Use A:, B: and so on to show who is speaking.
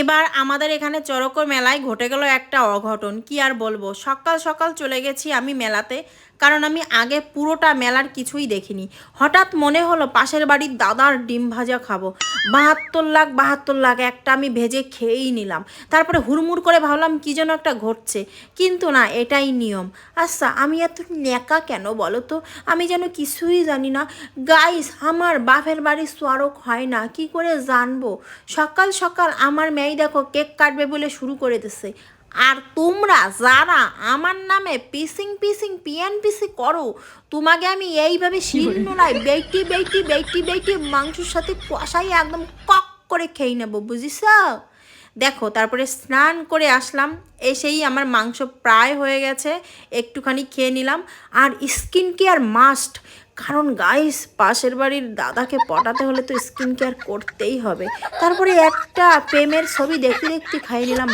A: এবার আমাদের এখানে চরকর মেলায় ঘটে গেল একটা অঘটন, কি আর বলব? সকাল সকাল চলে গেছি আমি মেলাতে, কারণ আমি আগে পুরোটা মেলার কিছুই দেখিনি। হঠাৎ মনে হলো পাশের বাড়ির দাদার ডিম ভাজা খাব। বাহাত্তর লাখ বাহাত্তর লাখ একটা আমি ভেজে খেয়েই নিলাম। তারপরে হুড়মুড় করে ভাবলাম কি যেন একটা ঘটছে। কিন্তু না, এটাই নিয়ম। আচ্ছা আমি এত ন্যাকা কেন বলো তো? আমি যেন কিছুই জানি না। গাইস আমার বাপের বাড়ির সোয়ারক হয় না, কি করে জানব? সকাল সকাল আমার মেয়ে দেখো কেক কাটবে বলে শুরু করে দিছে। আর তোমরা যারা আমার নামে পিসিং পিসিং পিয়ান পিসি করো তোমাকে আমি এইভাবে শিলনোড়ায় বেইটি বেইটি বেইটি বেইটি মাংসের সাথে কষাই একদম কক করে খেয়ে নেব বুঝিস? দেখো তারপরে স্নান করে আসলাম এসেই আমার মাংস প্রায় হয়ে গেছে একটুখানি খেয়ে নিলাম। আর স্কিন কেয়ার মাস্ট কারণ গাইস পাশের বাড়ির দাদাকে পটাতে হলে তো স্কিন কেয়ার করতেই হবে। তারপরে একটা প্রেমের ছবি দেখতে দেখতে খাইয়ে নিলাম